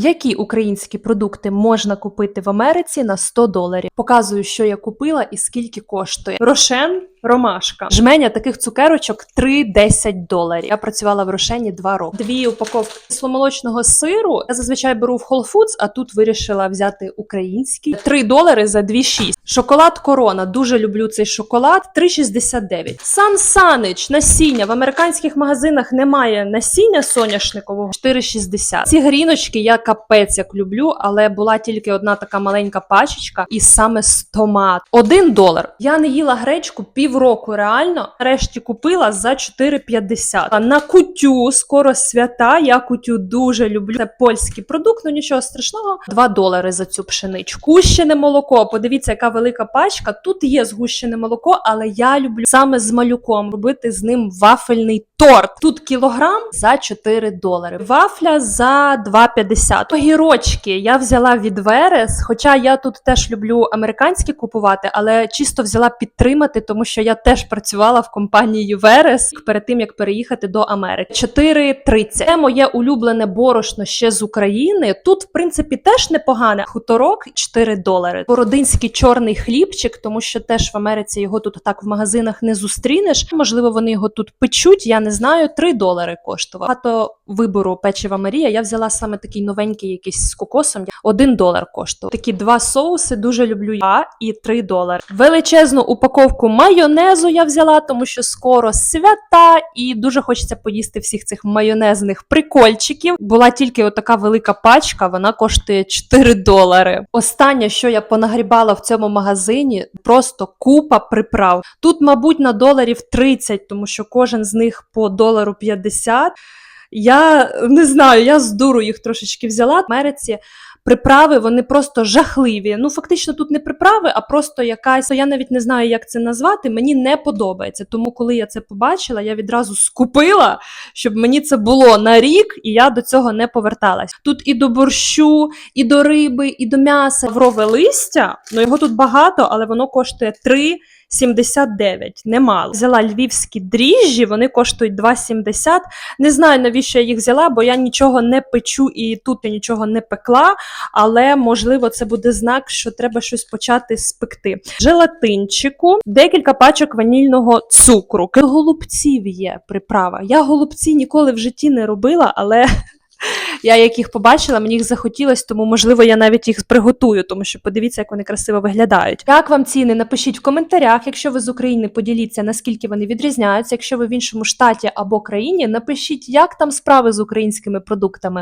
Які українські продукти можна купити в Америці на 100 доларів? Показую, що я купила і скільки коштує. Рошен, ромашка. Жменя таких цукерочок 3-10 доларів. Я працювала в Рошені 2 роки. Дві упаковки кисломолочного сиру. Я зазвичай беру в Whole Foods, а тут вирішила взяти український. 3 долари за 2,6. Шоколад Корона. Дуже люблю цей шоколад. 3,69. Сан Санич насіння. В американських магазинах немає насіння соняшникового. 4,60. Ці гріночки я капець як люблю, але була тільки одна така маленька пачечка, і саме з томат. Один долар. Я не їла гречку півроку реально. Решті купила за 4,50. На кутю скоро свята. Я кутю дуже люблю. Це польський продукт, ну нічого страшного. 2 долари за цю пшеничку. Гущене молоко. Подивіться, яка велика пачка. Тут є згущене молоко, але я люблю саме з малюком робити з ним вафельний торт. Тут кілограм за 4 долари. Вафля за 2,50. Огірочки я взяла від Верес, хоча я тут теж люблю американські купувати, але чисто взяла підтримати, тому що я теж працювала в компанії Верес перед тим як переїхати до Америки. 4,30. Це моє улюблене борошно ще з України. Тут, в принципі, теж непогане. Хуторок 4 долари. Бородинський чорний хлібчик, тому що теж в Америці його тут так в магазинах не зустрінеш. Можливо, вони його тут печуть. Я не знаю. 3 долари коштував. Багато вибору печива Марія. Я взяла саме такий новенький, якийсь з кокосом. 1 долар коштував. Такі два соуси дуже люблю. А і 3 долари. Величезну упаковку майонезу я взяла, тому що скоро свята, і дуже хочеться поїсти всіх цих майонезних прикольчиків. Була тільки отака велика пачка, вона коштує 4 долари. Останнє, що я понагрібала в цьому магазині, просто купа приправ. Тут, мабуть, на доларів 30, тому що кожен з них по долару 50. Я не знаю, я з дуру їх трошечки взяла. В Америці приправи вони просто жахливі. Ну, фактично, тут не приправи, а просто якась. Я навіть не знаю, як це назвати. Мені не подобається. Тому, коли я це побачила, я відразу скупила, щоб мені це було на рік, і я до цього не поверталась. Тут і до борщу, і до риби, і до м'яса. Лаврове листя, ну його тут багато, але воно коштує 3 79, немало. Взяла львівські дріжджі, вони коштують 2,70. Не знаю, навіщо я їх взяла, бо я нічого не печу і тут я нічого не пекла, але можливо це буде знак, що треба щось почати спекти. Желатинчику, декілька пачок ванільного цукру. Голубців є приправа. Я голубці ніколи в житті не робила, але. Я як їх побачила, мені їх захотілось, тому можливо я навіть їх приготую, тому що подивіться, як вони красиво виглядають. Як вам ціни? Напишіть в коментарях. Якщо ви з України, поділіться наскільки вони відрізняються. Якщо ви в іншому штаті або країні, напишіть, як там справи з українськими продуктами.